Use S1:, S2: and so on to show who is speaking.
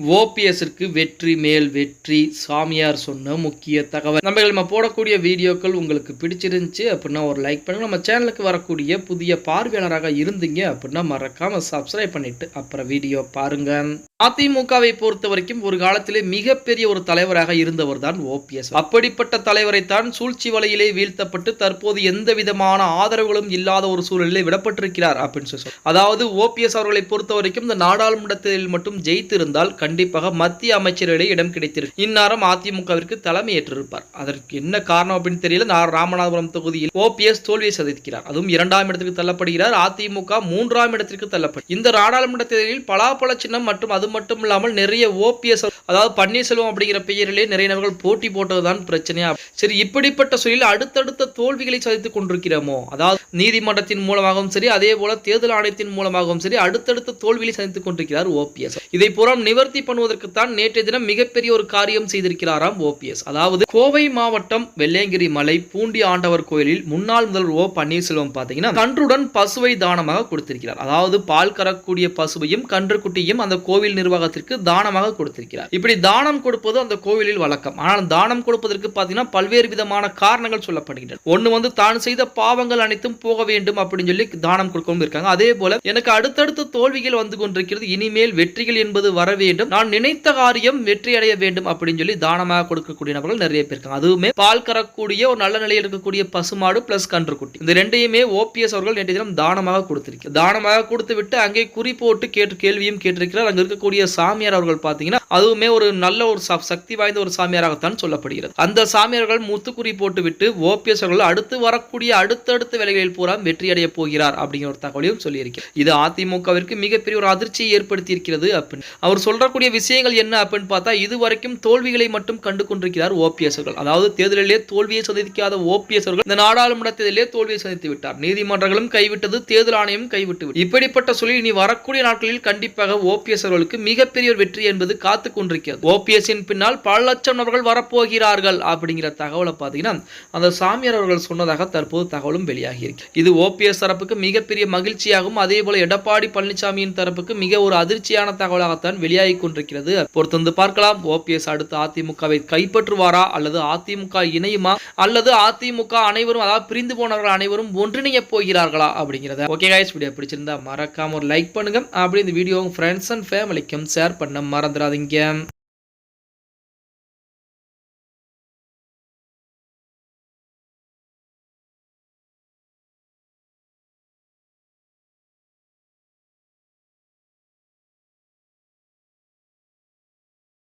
S1: ஓபிஎஸ்ற்கு வெற்றி மேல் வெற்றி சாமியார் சொன்ன முக்கிய தகவல். நம்ம நம்ம போடக்கூடிய வீடியோக்கள் உங்களுக்கு பிடிச்சிருந்துச்சு அப்படின்னா ஒரு லைக் பண்ணுங்க. நம்ம சேனலுக்கு வரக்கூடிய புதிய பார்வையாளராக இருந்தீங்க அப்படின்னா மறக்காமல் சப்ஸ்கிரைப் பண்ணிவிட்டு அப்புறம் வீடியோ பாருங்கள் அதிமுகவை பொறுத்த வரைக்கும் ஒரு காலத்திலே மிகப்பெரிய ஒரு தலைவராக இருந்தவர் தான் ஓபிஎஸ் அப்படிப்பட்ட தலைவரைத்தான் சூழ்ச்சி வலையிலே வீழ்த்தப்பட்டு தற்போது எந்த விதமான ஆதரவுகளும் இல்லாத ஒரு சூழலிலே விடப்பட்டிருக்கிறார் அப்படின்னு சொல்லி அதாவது ஓபிஎஸ் அவர்களை பொறுத்த வரைக்கும் இந்த நாடாளுமன்றத்தில் மட்டும் ஜெயித்திருந்தால் கண்டிப்பாக மத்திய அமைச்சர்களிடையே இடம் கிடைத்திருக்கும் இந்நேரம் அதிமுகவிற்கு தலைமையேற்றிருப்பார். அதற்கு என்ன காரணம் அப்படின்னு தெரியல. நான் ராமநாதபுரம் தொகுதியில் ஓபிஎஸ் தோல்வியை சந்திக்கிறார் அதுவும் இரண்டாம் இடத்திற்கு தள்ளப்படுகிறார். அதிமுக மூன்றாம் இடத்திற்கு தள்ளப்படும் இந்த நாடாளுமன்ற தேர்தலில் பலாப்பழ சின்னம் மற்றும் அது அது மட்டும் இல்லாமல் நிறைய ஓபிஎஸ் அதாவது பன்னீர்செல்வம் அப்படிங்கிற பெயரிலே நிறைய நபர்கள் போட்டி போட்டதுதான் பிரச்சனையா? சரி இப்படிப்பட்ட சூழலில் அடுத்தடுத்த தோல்விகளை சந்தித்துக் கொண்டிருக்கிறோமோ? அதாவது நீதிமன்றத்தின் மூலமாகவும் சரி அதே போல தேர்தல் ஆணையத்தின் மூலமாகவும் சரி அடுத்தடுத்த தோல்விகளை சந்தித்துக் கொண்டிருக்கிறார் ஓபிஎஸ். இதை புறம் நிவர்த்தி பண்ணுவதற்குத்தான் நேற்றைய தினம் மிகப்பெரிய ஒரு காரியம் செய்திருக்கிறாராம் ஓபிஎஸ். அதாவது கோவை மாவட்டம் வெள்ளையங்கிரி மலை பூண்டி ஆண்டவர் கோயிலில் முன்னாள் முதல்வர் ஓ பன்னீர்செல்வம் பார்த்தீங்கன்னா கன்றுடன் பசுவை தானமாக கொடுத்திருக்கிறார். அதாவது பால் கறக்கூடிய பசுவையும் கன்றுக்குட்டியும் அந்த கோவில் நிர்வாகத்திற்கு தானமாக கொடுத்திருக்கிறார். இப்படி தானம் கொடுப்பது அந்த கோவிலில் வழக்கம். ஆனால் தானம் கொடுப்பதற்கு பார்த்தீங்கன்னா பல்வேறு விதமான காரணங்கள் சொல்லப்படுகின்றன. ஒன்று வந்து தான் செய்த பாவங்கள் அனைத்தும் போக வேண்டும் அப்படின்னு சொல்லி தானம் கொடுக்கவும் இருக்காங்க. அதே போல எனக்கு அடுத்தடுத்த தோல்விகள் வந்து கொண்டிருக்கிறது. இனிமேல் வெற்றிகள் என்பது வர வேண்டும். நான் நினைத்த காரியம் வெற்றி அடைய வேண்டும் அப்படின்னு சொல்லி தானமாக கொடுக்கக்கூடிய நபர்கள் நிறைய பேர் இருக்காங்க. அதுவுமே பால் கறக்கூடிய ஒரு நல்ல நிலையில் இருக்கக்கூடிய பசுமாடு பிளஸ் கன்றுக்குட்டி. இந்த ரெண்டையுமே ஓபிஎஸ் அவர்கள் நேற்று தினம் தானமாக கொடுத்திருக்கிறார். தானமாக கொடுத்து விட்டு அங்கே குறி போட்டு கேட்டு கேள்வியும் கேட்டிருக்கிறார். அங்க இருக்க இருக்கக்கூடிய சாமியார் அவர்கள் பார்த்தீங்கன்னா அதுவுமே ஒரு நல்ல ஒரு சக்தி வாய்ந்த ஒரு சாமியாராகத்தான் சொல்லப்படுகிறது. அந்த சாமியார்கள் முத்துக்குறி போட்டு விட்டு ஓபிஎஸ் அவர்கள் அடுத்து வரக்கூடிய அடுத்தடுத்த வேலைகளில் பூரா வெற்றி அடைய போகிறார் அப்படிங்கிற ஒரு தகவலையும் சொல்லியிருக்கிறார். இது அதிமுகவிற்கு மிகப்பெரிய ஒரு அதிர்ச்சியை ஏற்படுத்தி இருக்கிறது அப்படின்னு. அவர் சொல்றக்கூடிய விஷயங்கள் என்ன அப்படின்னு பார்த்தா இது வரைக்கும் தோல்விகளை மட்டும் கண்டு கொண்டிருக்கிறார் ஓபிஎஸ் அவர்கள். அதாவது தேர்தலிலே தோல்வியை சந்திக்காத ஓபிஎஸ் அவர்கள் இந்த நாடாளுமன்ற தேர்தலிலே தோல்வியை சந்தித்து விட்டார். நீதிமன்றங்களும் கைவிட்டது தேர்தல் ஆணையம் கைவிட்டு இப்படிப்பட்ட சொல்லி இனி வரக்கூடிய நாட்களில் கண்டிப்பாக ஓபிஎஸ் அவர்களுக்கு மிகப்பெரிய ஒரு வெற்றி என்பது காத்து கொண்டிருக்கிறது. ஓபிஎஸ்ஸின் பின்னால் பல லட்சம் நபர்கள் வரப்போகிறார்கள் அப்படிங்கிற தகவலை பார்த்தீங்கன்னா அந்த சாமியார் அவர்கள் சொன்னதாக தற்போது தகவலும் வெளியாகி இருக்கு. இது ஓபிஎஸ் தரப்புக்கு மிகப்பெரிய மகிழ்ச்சியாகவும் அதே போல எடப்பாடி பழனிசாமியின் தரப்புக்கு மிக ஒரு அதிர்ச்சியான தகவலாகத்தான் வெளியாகி கொண்டிருக்கிறது. பொறுத்து வந்து பார்க்கலாம் ஓபிஎஸ் அடுத்து அதிமுகவை கைப்பற்றுவாரா அல்லது அதிமுக இணையுமா அல்லது அதிமுக அனைவரும் அதாவது பிரிந்து போனவர்கள் அனைவரும் ஒன்றிணைய போகிறார்களா அப்படிங்கிறத. ஓகே வீடியோ பிடிச்சிருந்தா மறக்காம ஒரு லைக் பண்ணுங்க. அப்படி இந்த வீடியோ ஃப்ரெண்ட்ஸ் அண்ட் ஃபேமிலி வரைக்கும் ஷேர் பண்ண மறந்துடாதீங்க